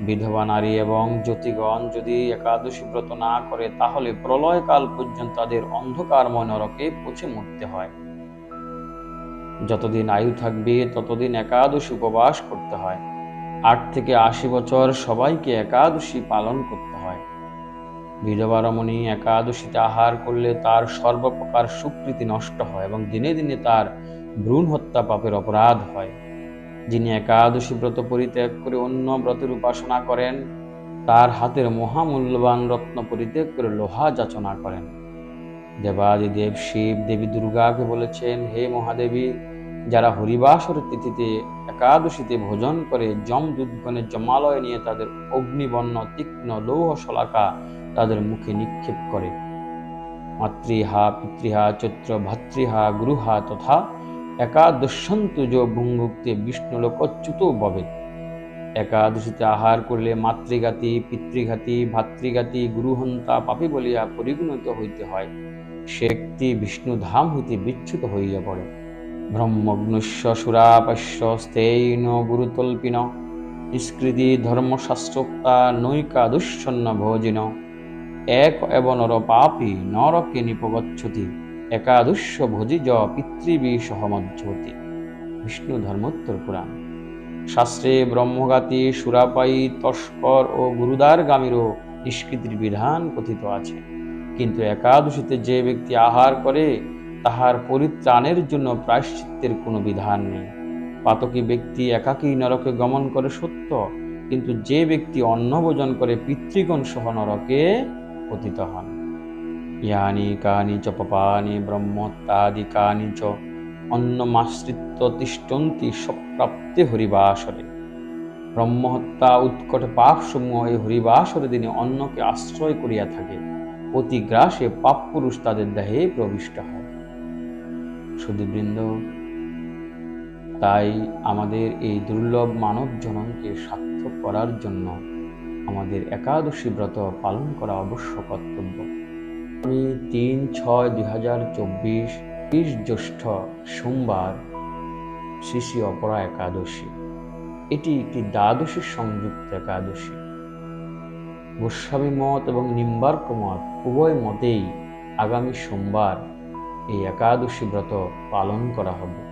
বিধবা নারী এবং জ্যোতিগণ যদি একাদশী ব্রত না করে, তাহলে প্রলয়কাল পর্যন্ত তাদের অন্ধকারময় নরকে পচে মরতে হয়। যতদিন আয়ু থাকবে, ততদিন একাদশী উপবাস করতে হয়। আট থেকে আশি বছর সবাইকে একাদশী পালন করতে হয়। বিধবা রমণী একাদশীতে আহার করলে তার সর্বপ্রকার সুকৃতি নষ্ট হয় এবং দিনে দিনে তার ভ্রূণ হত্যা পাপের অপরাধ হয়। যিনি একাদশী ব্রত পরিত্যাগ করে অন্য ব্রতের উপাসনা করেন, তার হাতের মহামূল্যবান রত্ন পরিত্যাগ করে লোহা যাচনা করেন। দেবাদিদেব শিব দেবী দুর্গাকে বলেছেন, হে মহাদেবী, যারা হরিবাসর তিথিতে একাদশীতে ভোজন করে যম দুধগণে জমালয় নিয়ে তাদের অগ্নিবর্ণ, তীক্ষ্ণ লৌহ শলাকা তাদের মুখে নিক্ষেপ করে। মাতৃহা, পিতৃহা, চৈত্র ভাতৃহা, গুরুহা তথা একাদশন্তু যো ভুঙ্গুক্তে বিষ্ণুলোকচ্যুত ববে একাদশীতে আহার করলে মাতৃঘাতী, পিতৃঘাতী, ভাতৃঘাতী গুরুহন্তা পাপী বলিয়া পরিগণিত হইতে হয়। সে ব্যক্তি বিষ্ণু ধাম হইতে বিচ্যুত হইয়া পড়ে। ব্রহ্মগ্নুষ্য সুরাপস্য স্থেইন গুরুতল্পিন। নিষ্কৃতি ধর্মশাস্ত্রোক্তা নৈকা দুঃসন্ন ভোজিন। এক এব নর পাপী নরকে নিপগচ্ছতি একাদশ ভোজিজ পিতৃবী সহমজ্জতি। বিষ্ণু ধর্মোত্তর পুরাণ। শাস্ত্রে ব্রহ্মগাতী সুরাপায়ী তস্কর ও গুরুদারগামীরও নিষ্কৃতির বিধান কথিত আছে। কিন্তু একাদশীতে যে ব্যক্তি আহার করে, তাহার পরিত্রাণের জন্য প্রায়শ্চিত্তের কোনো বিধান নেই। পাতকী ব্যক্তি একাকী নরকে গমন করে সত্য, কিন্তু যে ব্যক্তি অন্ন ভোজন করে পিতৃগণ সহ নরকে পতিত হন। ইয়ানি কানি চ পপানি ব্রহ্মত্যাদিকানি চ অন্নমাশ্রিত্য তিষ্ঠন্তি সপ্রাপ্তে হরিবাসরে ব্রহ্মহত্যা উৎকট পাপসমূহ এই হরিবাসরে দিনে অন্নকে আশ্রয় করিয়া থাকে। অতি গ্রাসে পাপ পুরুষ তাদের দেহে প্রবিষ্ট হয়। সুদীবৃন্দ তাই আমাদের এই দুর্লভ মানব জননকে সার্থক করার জন্য আমাদের একাদশী ব্রত পালন করা অবশ্য কর্তব্য। আমি তিন ছয় দুই হাজার চব্বিশ বিশ জ্যৈষ্ঠ সোমবার শ্রী শ্রী অপরা একাদশী। এটি একটি দ্বাদশী সংযুক্ত একাদশী। গোস্বামী মত এবং নিম্বার্ক মত উভয় মতেই আগামী সোমবার এই একাদশী ব্রত পালন করা হবে।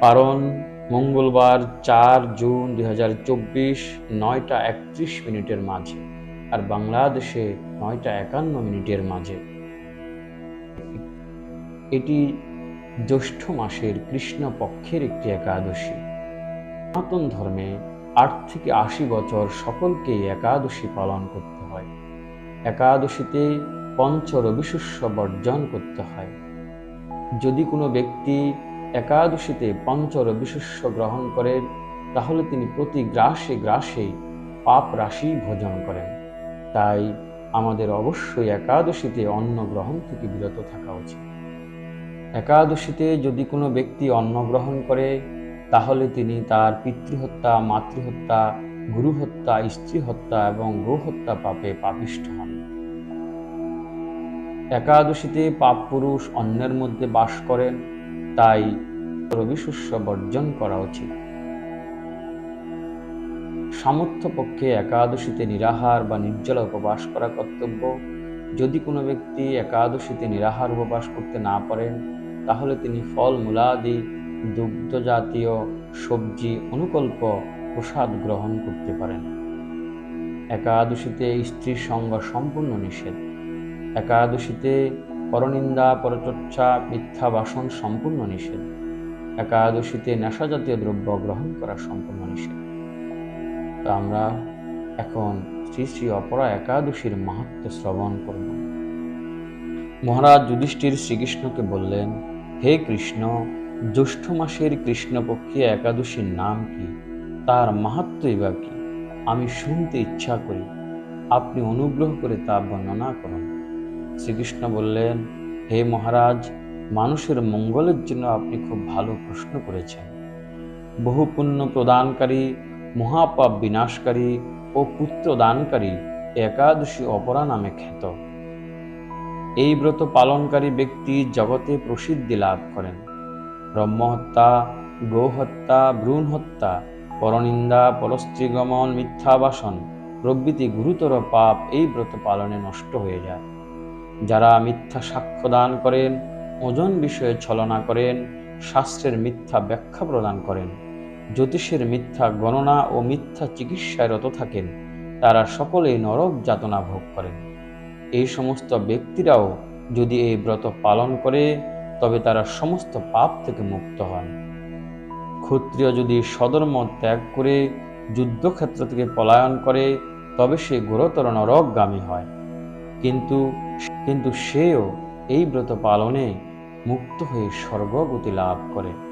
পারণ মঙ্গলবার চার জুন দুই হাজার চব্বিশ নয়টা একত্রিশ মিনিটের মাঝে আর বাংলাদেশে নয়টা একান্ন মিনিটের মাঝে। এটি জ্যৈষ্ঠ মাসের কৃষ্ণ পক্ষের একটি একাদশী। সনাতন ধর্মে আট থেকে আশি বছর সকলকে একাদশী পালন করতে হয়। একাদশীতে পঞ্চ রবিশস্য বর্জন করতে হয়। যদি কোনো ব্যক্তি একাদশীতে পঞ্চ রবিশস্য গ্রহণ করেন তাহলে তিনি প্রতি গ্রাসে গ্রাসে পাপ রাশি ভোজন করেন। তাই আমাদের অবশ্যই একাদশীতে অন্ন গ্রহণ থেকে বিরত থাকা উচিত। একাদশীতে যদি কোনো ব্যক্তি অন্ন গ্রহণ করে, তাহলে তিনি তার পিতৃহত্যা, মাতৃহত্যা গুরু হত্যা স্ত্রী হত্যা এবং গো হত্যা পাপে পাপিষ্ঠ হন। একাদশীতে পাপ পুরুষ অন্যের মধ্যে বাস করেন, তাই রবিশস্য বর্জন করা উচিত। সামর্থ্য পক্ষে একাদশীতে নিরাহার বা নির্জলা উপবাস করা কর্তব্য। যদি কোনো ব্যক্তি একাদশীতে নিরাহার উপবাস করতে না পারেন, তাহলে তিনি ফল মূলাদি দুগ্ধ জাতীয় সবজি, অনুকল্প, প্রসাদ গ্রহণ করতে পারেন। একাদশীতে স্ত্রীর সঙ্গ সম্পূর্ণ নিষেধ। একাদশীতে পরনিন্দা, পরচর্চা, মিথ্যা বাসন সম্পূর্ণ নিষেধ। একাদশীতে নেশাজাতীয় দ্রব্য গ্রহণ করা সম্পূর্ণ নিষেধ। তা আমরা এখন শ্রী শ্রী অপরা একাদশীর মাহাত্ম শ্রবণ করব। মহারাজ যুধিষ্ঠির শ্রীকৃষ্ণকে বললেন, হে কৃষ্ণ, জ্যৈষ্ঠ মাসের কৃষ্ণপক্ষী একাদশীর নাম কি? তার মাহাত্মই বা কি? আমি শুনতে ইচ্ছা করি, আপনি অনুগ্রহ করে তা বর্ণনা করুন। শ্রীকৃষ্ণ বললেন, হে মহারাজ, মানুষের মঙ্গলের জন্য আপনি খুব ভালো প্রশ্ন করেছেন। বহু পুণ্য প্রদানকারী মহাপাপ বিনাশকারী ও পুত্র দানকারী একাদশী অপরা নামে খ্যাত। এই ব্রত পালনকারী ব্যক্তি জগতে প্রসিদ্ধি লাভ করেন। ব্রহ্মহত্যা, গোহত্যা ভ্রূণ হত্যা পরনিন্দা পরস্ত্রীগমন মিথ্যাবাসন প্রভৃতি গুরুতর পাপ এই ব্রত পালনে নষ্ট হয়ে যায়। যারা মিথ্যা সাক্ষ্য দান করেন, ওজন বিষয়ে ছলনা করেন, শাস্ত্রের মিথ্যা ব্যাখ্যা প্রদান করেন। জ্যোতিষের মিথ্যা গণনা ও মিথ্যা চিকিৎসায় রত থাকেন। তারা সকলেই নরক যাতনা ভোগ করেন। এই সমস্ত ব্যক্তিরাও যদি এই ব্রত পালন করে, তবে তারা সমস্ত পাপ থেকে মুক্ত হন। ক্ষত্রিয় যদি সদর্ম ত্যাগ করে, যুদ্ধক্ষেত্র থেকে পলায়ন করে, তবে সে গুরুতর নরকগামী হয়। কিন্তু কিন্তু সেও এই ব্রত পালনে মুক্ত হয়ে স্বর্গগতি লাভ করে।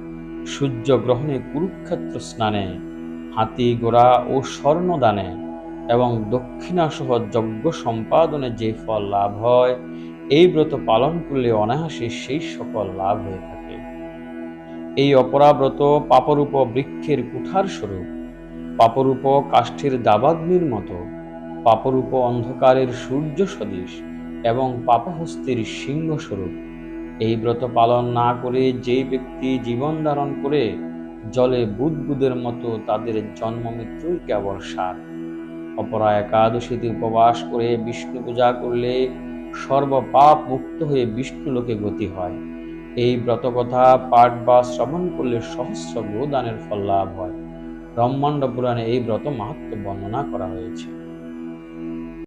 সূর্যগ্রহণে কুরুক্ষেত্র স্নানে, হাতি গোড়া ও স্বর্ণদানে এবং দক্ষিণাসহ যজ্ঞ সম্পাদনে যে ফল লাভ হয়, এই ব্রত পালন করলে অনায়াসে সেই সকল লাভ হয়ে থাকে। এই অপরাব্রত পাপরূপ বৃক্ষের কুঠার স্বরূপ, পাপরূপ কাষ্ঠের দাবাগ্নির মতো, পাপরূপ অন্ধকারের সূর্য সদৃশ এবং পাপহস্তির সিংহ স্বরূপ। এই ব্রত পালন না করে যে ব্যক্তি জীবন ধারণ করে জলে বুদবুদের মতো তাদের জন্ম মৃত্যুই কেবল সার। অপরা একাদশীতে উপবাস করে বিষ্ণু পূজা করলে সর্বপাপ মুক্ত হয়ে বিষ্ণু লোকে গতি হয়। এই ব্রতকথা পাঠ বা শ্রবণ করলে সহস্র গোদানের ফল লাভ হয়। ব্রহ্মাণ্ড পুরাণে এই ব্রত মাহাত্ম বর্ণনা করা হয়েছে।